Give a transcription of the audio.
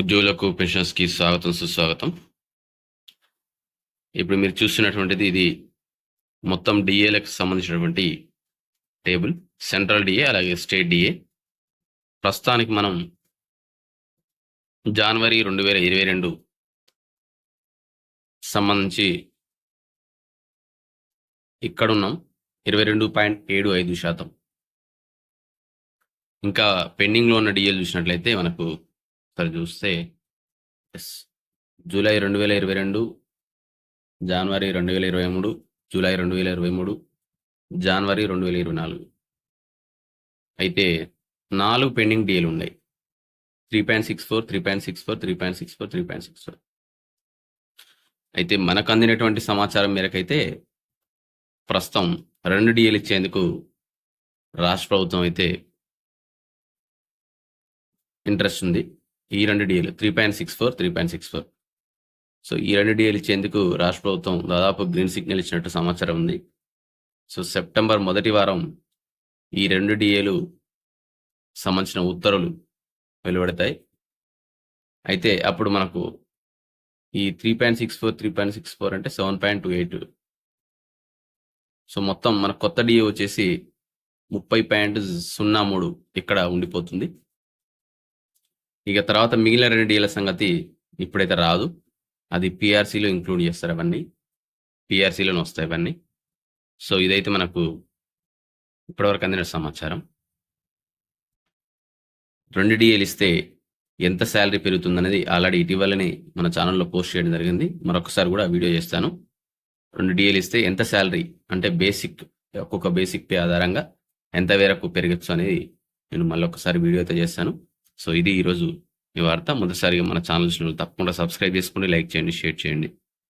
ఉద్యోగులకు పెన్షన్స్కి స్వాగతం సుస్వాగతం. ఇప్పుడు మీరు చూస్తున్నటువంటిది ఇది మొత్తం డిఏలకు సంబంధించినటువంటి టేబుల్. సెంట్రల్ డిఏ అలాగే స్టేట్ డిఏ. ప్రస్తుతానికి మనం జనవరి రెండు వేల ఇరవై రెండు సంబంధించి ఇక్కడున్నాం. ఇరవై రెండు పాయింట్ ఏడు ఐదు శాతం. ఇంకా పెండింగ్లో ఉన్న డిఏలు చూసినట్లయితే మనకు ఒకసారి చూస్తే ఎస్ జూలై రెండు వేల ఇరవై రెండు జనవరి రెండు వేల ఇరవై మూడు జూలై రెండు వేల ఇరవై మూడు జనవరి రెండు వేల ఇరవై నాలుగు. అయితే నాలుగు పెండింగ్ డీలు ఉన్నాయి. Three point six four three point six four three point six four three point six four. అయితే మనకు అందినటువంటి సమాచారం మేరకైతే ప్రస్తుతం రెండు డిఏలు ఇచ్చేందుకు రాష్ట్ర ప్రభుత్వం అయితే ఇంట్రెస్ట్ ఉంది. ఈ రెండు డిఏలు three point six four three point six four so ఈ రెండు డిఏలు ఇచ్చేందుకు రాష్ట్ర ప్రభుత్వం దాదాపు గ్రీన్ సిగ్నల్ ఇచ్చినట్టు సమాచారం ఉంది. సో సెప్టెంబర్ మొదటి వారం ఈ రెండు డిఏలు సంబంధించిన ఉత్తర్వులు వెలువడతాయి. అయితే అప్పుడు మనకు ఈ three point six four three point six four అంటే seven point two eight so మొత్తం మన కొత్త డిఏ వచ్చేసి ముప్పై పాయింట్ సున్నా మూడు ఇక్కడ ఉండిపోతుంది. ఇక తర్వాత మిగిలిన రెండు డీల సంగతి ఇప్పుడైతే రాదు. అది పిఆర్సీలో ఇంక్లూడ్ చేస్తారు అవన్నీ. పిఆర్సీలోనే వస్తాయి అవన్నీ. సో ఇదైతే మనకు ఇప్పటివరకు అందిన సమాచారం. రెండు డిఏలు ఇస్తే ఎంత శాలరీ పెరుగుతుందనేది ఆల్రెడీ ఇటీవలనే మన ఛానల్లో పోస్ట్ చేయడం జరిగింది. మరొకసారి కూడా వీడియో చేస్తాను. రెండు డిఏలు ఇస్తే ఎంత శాలరీ అంటే బేసిక్ ఒక్కొక్క బేసిక్ పే ఆధారంగా ఎంత మేరకు పెరగచ్చు అనేది నేను మళ్ళీ ఒకసారి వీడియో అయితే చేస్తాను. సో ఇది ఈరోజు ఈ వార్త. మొదటిసారిగా మన ఛానల్ తప్పకుండా సబ్స్క్రైబ్ చేసుకోండి లైక్ చేయండి షేర్ చేయండి.